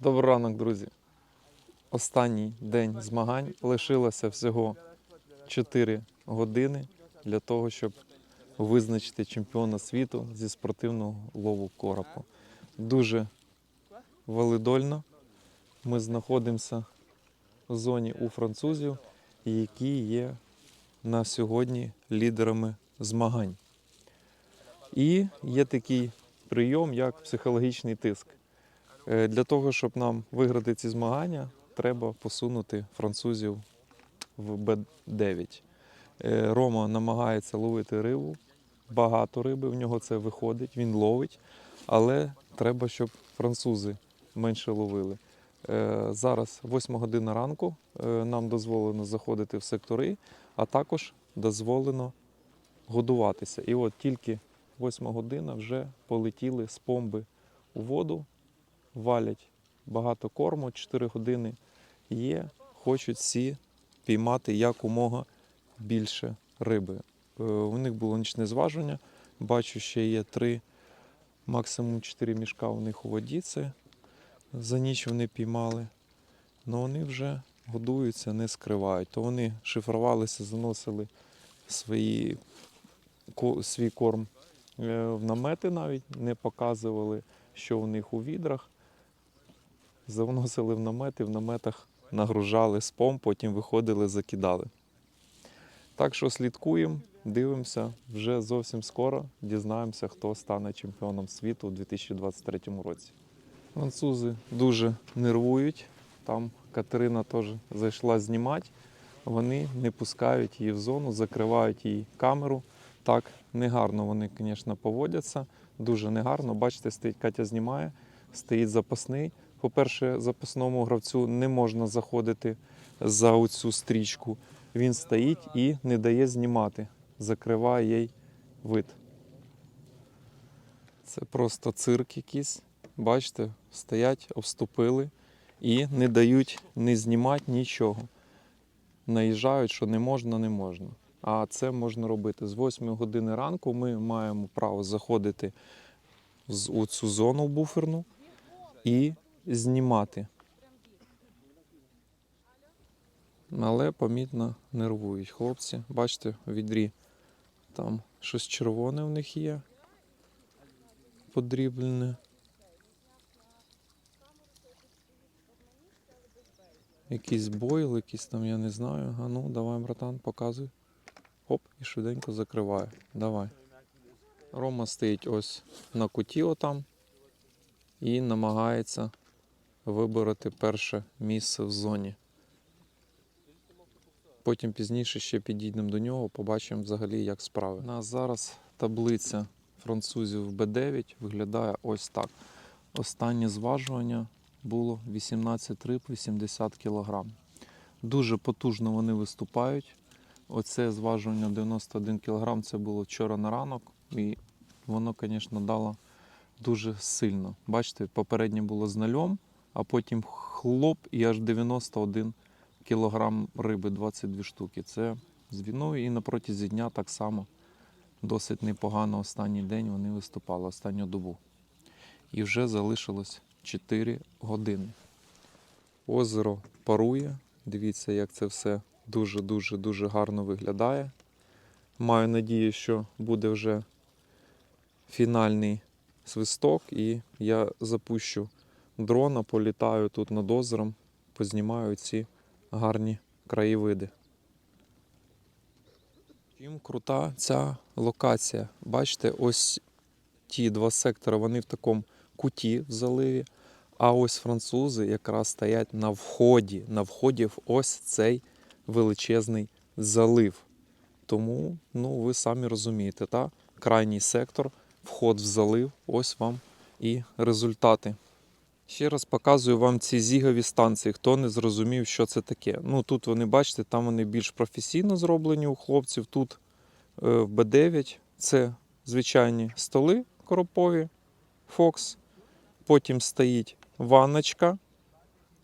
Добрий ранок, друзі. Останній день змагань лишилося всього 4 години для того, щоб визначити чемпіона світу зі спортивного лову коропа. Дуже валидольно. Ми знаходимося в зоні у французів, які є на сьогодні лідерами змагань. І є такий прийом, як психологічний тиск. Е, Для того, щоб нам виграти ці змагання, треба посунути французів в Б9. Е, Рома намагається ловити рибу, багато риби, в нього це виходить, він ловить, але треба, щоб французи менше ловили. Е, Зараз 8 година ранку, нам дозволено заходити в сектори, а також дозволено годуватися. І от тільки 8 година вже полетіли з помби у воду, валять багато корму, 4 години є, хочуть всі піймати якомога більше риби. Е, У них було нічне зважування. Бачу, ще є 3, максимум 4 мішка у них у воді. Це за ніч вони піймали. але вони вже годуються, не скривають. То вони шифрувалися, заносили свої, свій корм е, в намети навіть, не показували, що у них у відрах. Заносили в намети, в наметах нагружали спом, потім виходили, закидали. Так що слідкуємо, дивимося, вже зовсім скоро дізнаємося, хто стане чемпіоном світу у 2023 році. Французи дуже нервують. Там Катерина теж зайшла знімати. Вони не пускають її в зону, закривають їй камеру. Так, негарно вони, звісно, поводяться. Дуже негарно. Бачите, стоїть Катя знімає, стоїть запасний. По-перше, запасному гравцю не можна заходити за оцю стрічку. Він стоїть і не дає знімати, закриває їй вид. Це просто цирк якийсь. Бачите, стоять, обступили і не дають не знімати нічого. Наїжджають, що не можна, не можна. А це можна робити. З 8 години ранку ми маємо право заходити у цю зону буферну і знімати. Але помітно нервують хлопці. Бачите, в відрі там щось червоне в них є. Подріблене. Якийсь бойл, якийсь там, я не знаю. А ну, давай, братан, показуй. Оп, і швиденько закриває. Давай. Рома стоїть ось на куті отам і намагається вибороти перше місце в зоні. Потім пізніше ще підійдемо до нього, побачимо взагалі, як справи. У нас зараз таблиця французів в Б9 виглядає ось так. Останнє зважування було 18 риб 80 кг. Дуже потужно вони виступають. Оце зважування 91 кг це було вчора на ранок, і воно, звісно, дало дуже сильно. Бачите, попереднє було з нальом, а потім хлоп і аж 91 кілограм риби, 22 штуки. Це з війною і на протязі дня так само досить непогано останній день вони виступали, останню добу. І вже залишилось 4 години. Озеро парує. Дивіться, як це все дуже-дуже дуже гарно виглядає. Маю надію, що буде вже фінальний свисток, і я запущу дрона, політаю тут над озером, познімаю ці гарні краєвиди. Чим крута ця локація. Бачите, ось ті два сектори, вони в такому куті в заливі. А ось французи якраз стоять на вході, на вході в ось цей величезний залив. Тому, ну, ви самі розумієте, та? крайній сектор, вход в залив, ось вам і результати. Ще раз показую вам ці зігові станції, хто не зрозумів, що це таке. Ну тут вони бачите, там вони більш професійно зроблені у хлопців. Тут е, в Б9 це звичайні столи коропові, Fox. Потім стоїть ванночка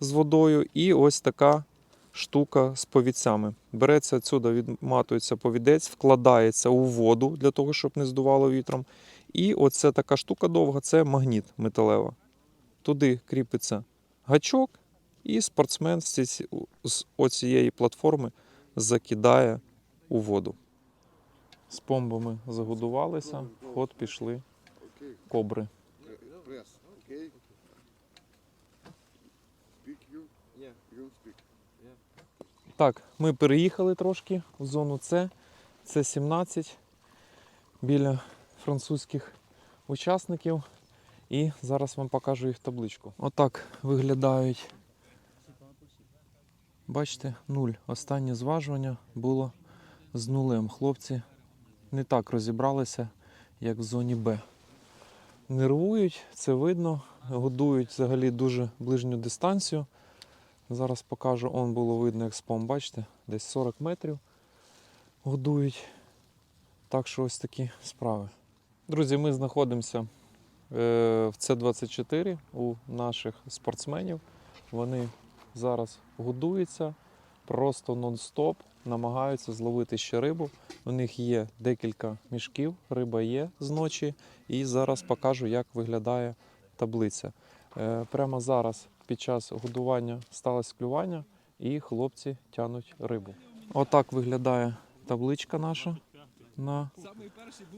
з водою і ось така штука з повідцями. Береться відсюди, відматується повідець, вкладається у воду для того, щоб не здувало вітром. І оце така штука довга це магніт металева. Туди кріпиться гачок, і спортсмен з ці- з оцієї платформи закидає у воду. З помбами загодувалися, в ход пішли кобри. Так, ми переїхали трошки в зону С. Це 17 біля французьких учасників. І зараз вам покажу їх табличку. Отак виглядають. Бачите, нуль. Останнє зважування було з нулем. Хлопці не так розібралися, як в зоні Б. Нервують, це видно, годують взагалі дуже ближню дистанцію. Зараз покажу, он було видно, як спом, бачите, десь 40 метрів годують. Так що ось такі справи. Друзі, ми знаходимося в С-24 у наших спортсменів. Вони зараз годуються просто нон-стоп, намагаються зловити ще рибу. У них є декілька мішків, риба є з ночі. І зараз покажу, як виглядає таблиця. Е, Прямо зараз під час годування сталося клювання і хлопці тянуть рибу. Отак виглядає табличка наша на,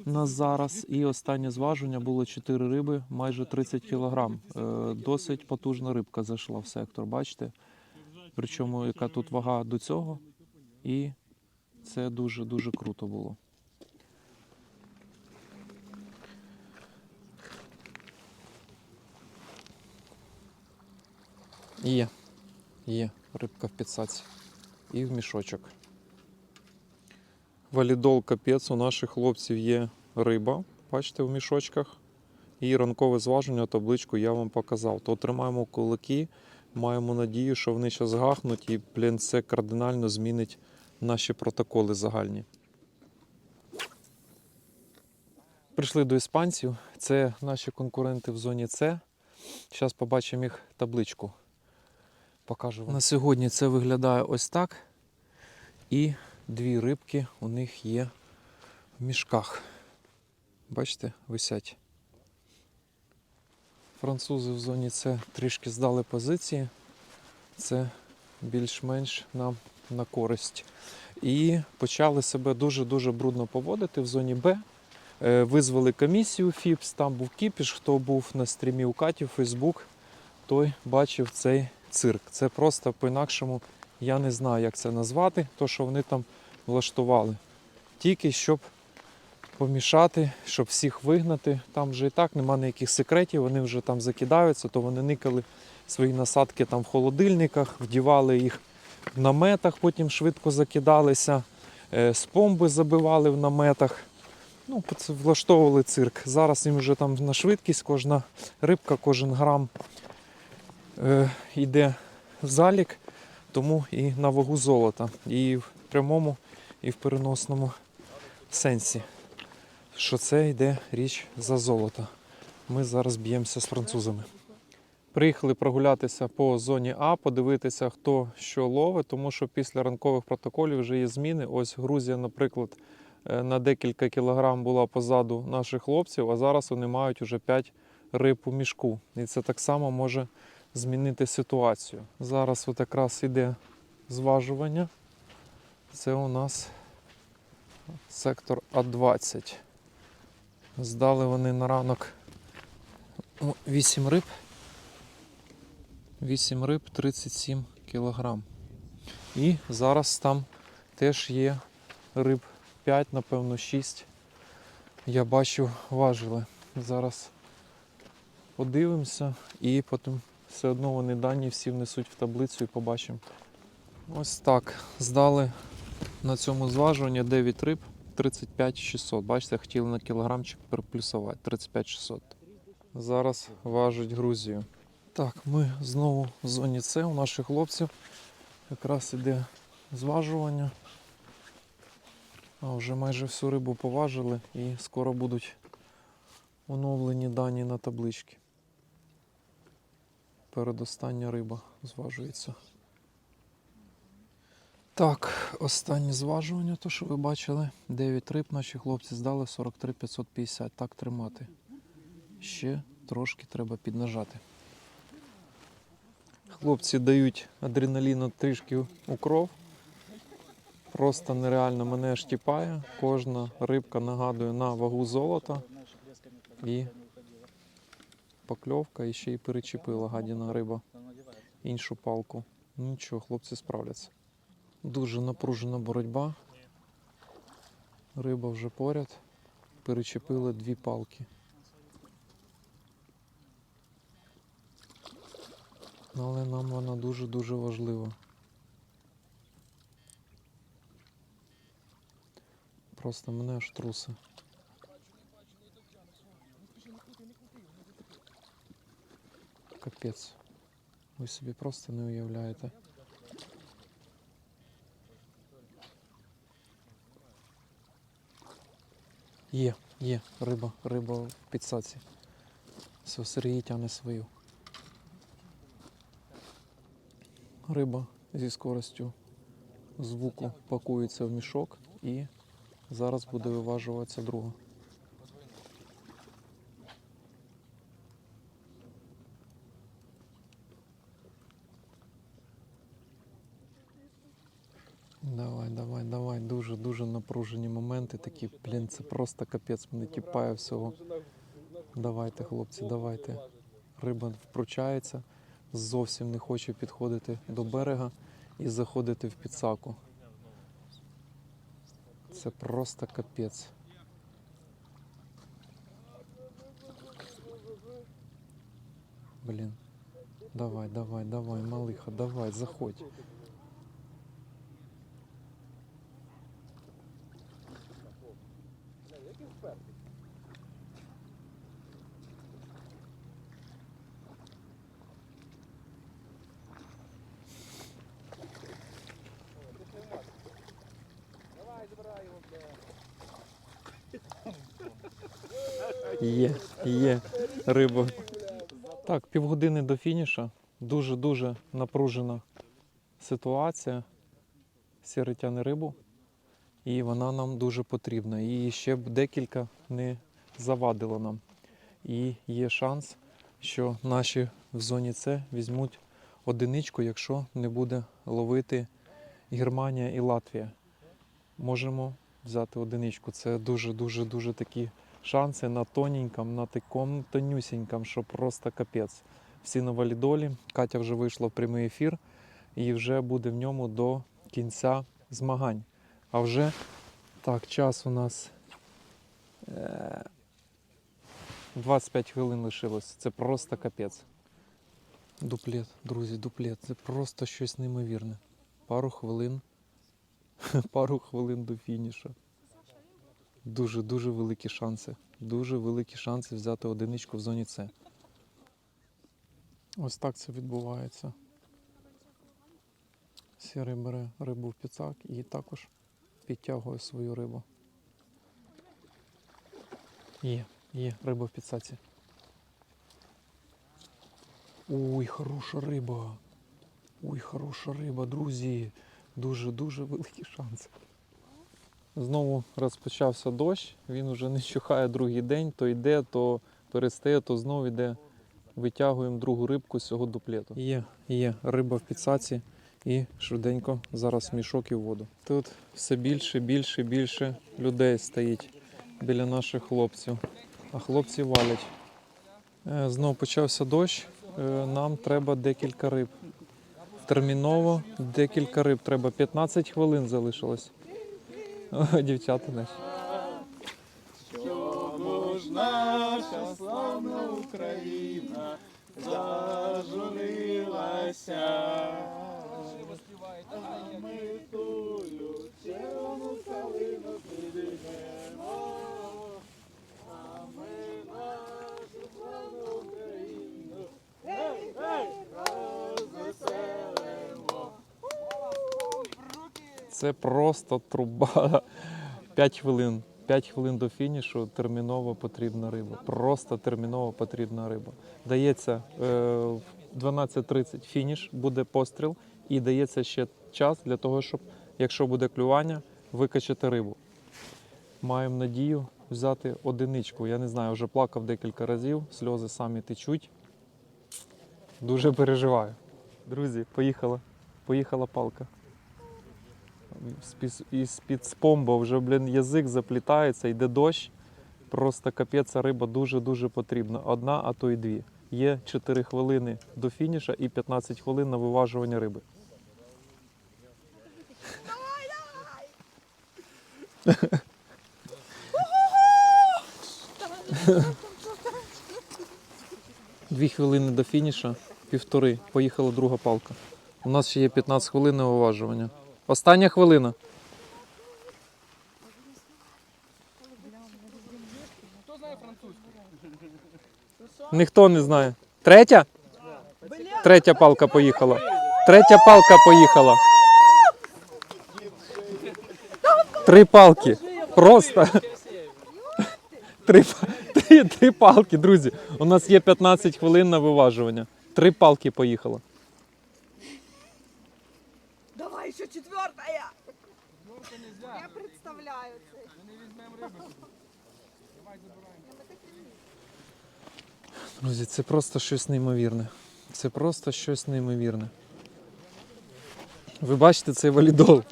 на зараз. І останнє зважування було 4 риби, майже 30 кг. Досить потужна рибка зайшла в сектор, бачите? Причому яка тут вага до цього. І це дуже-дуже круто було. Є. Є рибка в підсаці. І в мішочок. Валідол капець. У наших хлопців є риба. Бачите, в мішочках. І ранкове зваження, табличку я вам показав. То тримаємо кулаки, маємо надію, що вони зараз гахнуть і, блін, це кардинально змінить наші протоколи загальні. Прийшли до іспанців. Це наші конкуренти в зоні С. Зараз побачимо їх табличку покажу вам. На сьогодні це виглядає ось так. І дві рибки у них є в мішках. Бачите, висять. Французи в зоні С трішки здали позиції. Це більш-менш нам на користь. І почали себе дуже-дуже брудно поводити в зоні Б. Е, Визвали комісію ФІПС, там був кіпіш, хто був на стрімі у Каті, Фейсбук, той бачив цей цирк. Це просто по-інакшому, я не знаю, як це назвати, то, що вони там влаштували. Тільки щоб помішати, щоб всіх вигнати. Там вже і так нема ніяких секретів, вони вже там закидаються, то вони никали свої насадки там в холодильниках, вдівали їх в наметах, потім швидко закидалися, е, з помби забивали в наметах. Ну, влаштовували цирк. Зараз їм вже там на швидкість кожна рибка, кожен грам е, йде в залік, тому і на вагу золота. І в прямому, і в переносному сенсі, що це йде річ за золото. Ми зараз б'ємося з французами. Приїхали прогулятися по зоні А, подивитися, хто що ловить, тому що після ранкових протоколів вже є зміни. Ось Грузія, наприклад, е, на декілька кілограм була позаду наших хлопців, а зараз вони мають уже 5 риб у мішку. І це так само може змінити ситуацію. Зараз от якраз іде зважування. Це у нас сектор А20. Здали вони на ранок 8 риб. 8 риб 37 кілограм. І зараз там теж є риб 5, напевно, 6. Я бачу, важили. Зараз подивимося і потім все одно вони дані всі внесуть в таблицю і побачимо. Ось так. Здали на цьому зважуванні 9 риб 35 600. Бачите, хотіли на кілограмчик переплюсувати 35 600. Зараз важать Грузію. Так, ми знову в зоні С у наших хлопців. Якраз іде зважування. А вже майже всю рибу поважили і скоро будуть оновлені дані на таблички. Передостання риба зважується. Так, останнє зважування, то що ви бачили. 9 риб наші хлопці здали 43 550. Так тримати. Ще трошки треба піднажати. Хлопці дають адреналіну трішки у кров. Просто нереально мене штіпає. Кожна рибка нагадує на вагу золота. І покльовка і ще й перечепила гадіна риба іншу палку. Нічого, хлопці справляться. Дуже напружена боротьба. Риба вже поряд. Перечепили дві палки. Але нам вона дуже-дуже важлива. Просто мене аж труси. Капець. Ви собі просто не уявляєте. Є, є, риба, риба в підсаці. Все, Сергій тягне свою. Риба зі скоростю звуку пакується в мішок і зараз буде виважуватися друга. Давай, давай, давай. Дуже, дуже напружені моменти такі. Блін, це просто капець, мене тіпає всього. Давайте, хлопці, давайте. Риба впручається, зовсім не хоче підходити до берега і заходити в підсаку. Це просто капець. Блін. Давай, давай, давай, малиха, давай, заходь. Є, риба. Так, півгодини до фініша. Дуже-дуже напружена ситуація. Сіри тяне рибу. І вона нам дуже потрібна. І ще б декілька не завадило нам. І є шанс, що наші в зоні С візьмуть одиничку, якщо не буде ловити Германія і Латвія. Можемо взяти одиничку. Це дуже-дуже дуже такі шанси на тоненьком, на такому тонюсіньком, що просто капець. Всі на валідолі. Катя вже вийшла в прямий ефір і вже буде в ньому до кінця змагань. А вже так, час у нас е, 25 хвилин лишилось. Це просто капець. Дуплет, друзі, дуплет. Це просто щось неймовірне. Пару хвилин. Пару хвилин до фінішу. Дуже дуже великі шанси. Дуже великі шанси взяти одиничку в зоні С. Ось так це відбувається. Сірий бере рибу в піцак і також підтягує свою рибу. Є, є риба в піцаці. Ой, хороша риба. Ой, хороша риба, друзі. Дуже-дуже великі шанси. Знову розпочався дощ, він вже не чухає другий день, то йде, то перестає, то знову йде. Витягуємо другу рибку з цього дуплету. Є, є риба в підсаці і швиденько зараз мішок і воду. Тут все більше, більше, більше людей стоїть біля наших хлопців, а хлопці валять. Е, Знову почався дощ. е, Нам треба декілька риб. Терміново декілька риб. Треба 15 хвилин залишилось. Дівчата наші. Чому ж наша славна Україна зажурилася? А ми тую червону калину підіймемо, а ми нашу славну Україну. Це просто труба. 5 хвилин. 5 хвилин до фінішу терміново потрібна риба. Просто терміново потрібна риба. Дається е, в 12.30 фініш, буде постріл, і дається ще час для того, щоб, якщо буде клювання, викачати рибу. Маємо надію взяти одиничку. Я не знаю, вже плакав декілька разів, сльози самі течуть. Дуже переживаю. Друзі, поїхала. Поїхала палка. З-під- Із-під спомба вже, блін, язик заплітається, йде дощ. Просто капець, риба дуже-дуже потрібна. Одна, а то й дві. Є 4 хвилини до фініша і 15 хвилин на виважування риби. Дві хвилини до фініша, півтори. Поїхала друга палка. У нас ще є 15 хвилин на виважування. Остання хвилина. Хто знає французьку? Ніхто не знає. Третя? Третя палка поїхала. Третя палка поїхала. Три палки. Просто. Три, три, три палки, друзі. У нас є 15 хвилин на виважування. Три палки поїхало. Давай еще четвертая. Норка. Я представляю це. Ми не візьмемо риби. Давай забираємо. Друзі, це просто щось неймовірне. Це просто щось неймовірне. Ви бачите цей валідол?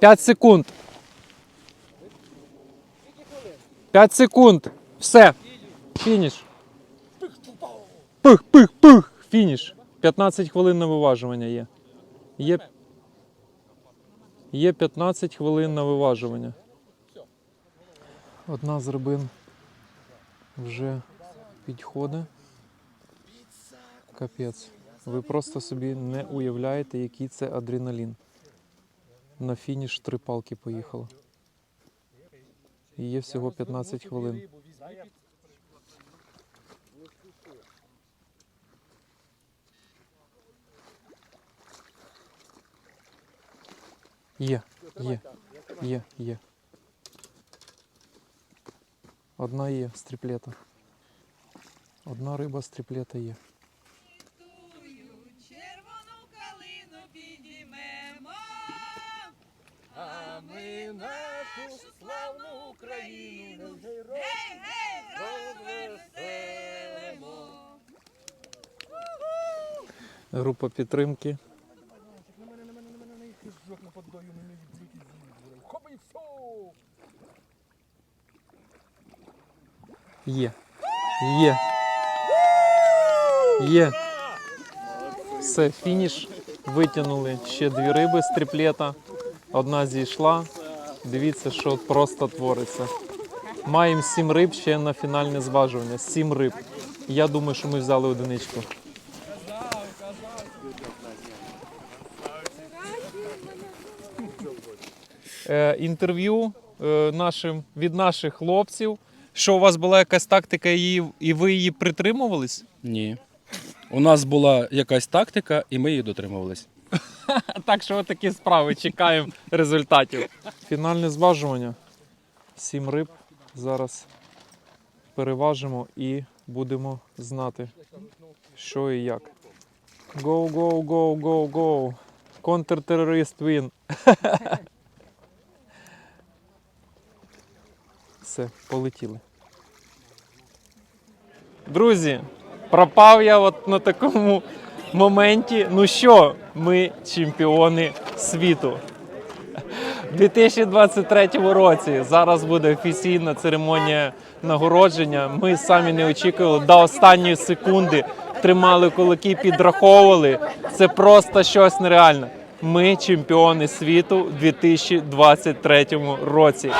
5 секунд. 5 секунд. Все. Фініш. Пих, пих, пих. Фініш. 15 хвилин на виважування є. Є, є 15 хвилин на виважування. Одна з рибин вже підходить. Капець. Ви просто собі не уявляєте, який це адреналін. На фініш три палки поїхало. Є всього 15 хвилин. Є, є, є, є. Одна є стріплета. Одна риба стріплета є. Червону калину підіймемо. А ми нашу славну Україну Гей, гей, розвеселимо. Група підтримки. На мене, на мене, на мене, на їх жок нападаю, мені відзвідки звідти. Хоп і все! Є. Є. Є. Все, фініш. Витягнули ще дві риби з тріплета. Одна зійшла. Дивіться, що просто твориться. Маємо сім риб ще на фінальне зважування. Сім риб. Я думаю, що ми взяли одиничку. Інтерв'ю е, нашим, від наших хлопців. Що у вас була якась тактика, і, і ви її притримувались? Ні. У нас була якась тактика, і ми її дотримувались. Так що такі справи чекаємо результатів. Фінальне зважування. Сім риб. Зараз переважимо і будемо знати, що і як. Go, go, go, go, go. Контртерорист він. Все, полетіли. Друзі, пропав я от на такому моменті. Ну що, ми чемпіони світу. У 2023 році зараз буде офіційна церемонія нагородження. Ми самі не очікували до останньої секунди. Тримали кулаки, підраховували. Це просто щось нереальне. Ми чемпіони світу у 2023 році.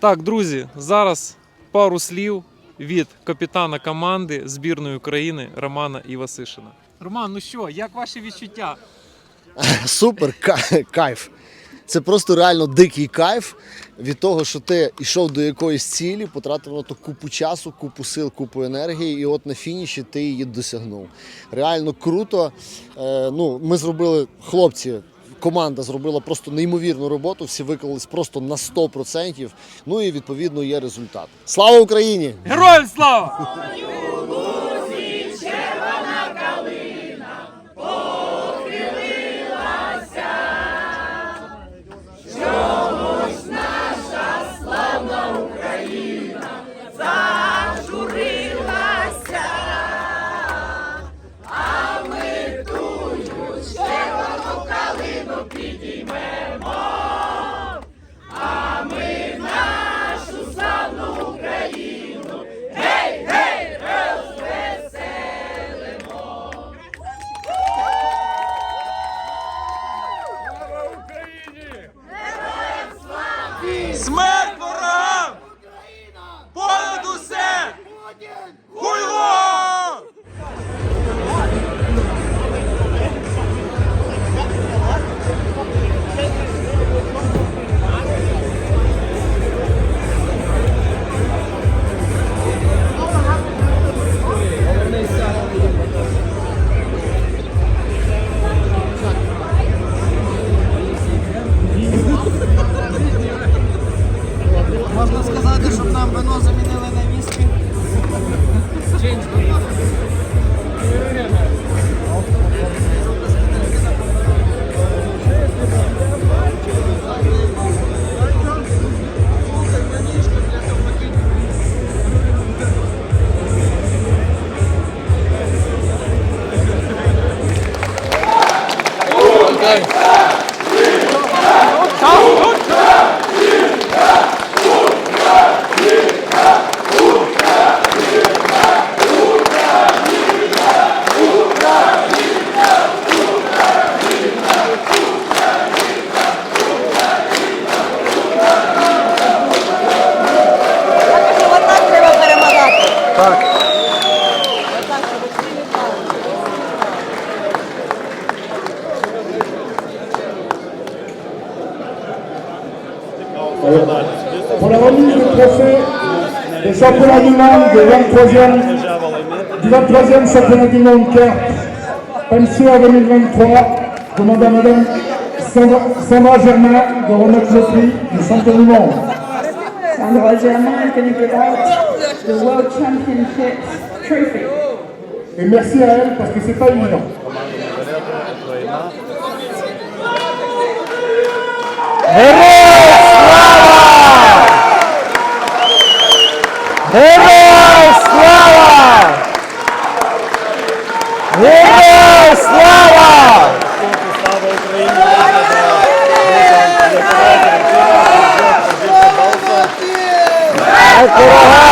Так, друзі, зараз пару слів від капітана команди збірної України Романа Івасишина. Роман, ну що, як ваші відчуття? Супер кайф. Це просто реально дикий кайф від того, що ти йшов до якоїсь цілі, потратив на то купу часу, купу сил, купу енергії, і от на фініші ти її досягнув. Реально круто. Е, ну, ми зробили, хлопці, команда зробила просто неймовірну роботу, всі виклались просто на 100%. Ну і відповідно є результат. Слава Україні! Героям слава! Смерть! Trophée des championnats du monde du 23e, du 23e championnat du monde CARP MCA 2023, demande à Madame Sandra, Sandra Germain de remettre le prix du champion du monde. Sandra Germain is going to give out the World Championship trophy. Et merci à elle parce que c'est pas évident. Героям слава! Героям слава! Хай перемагає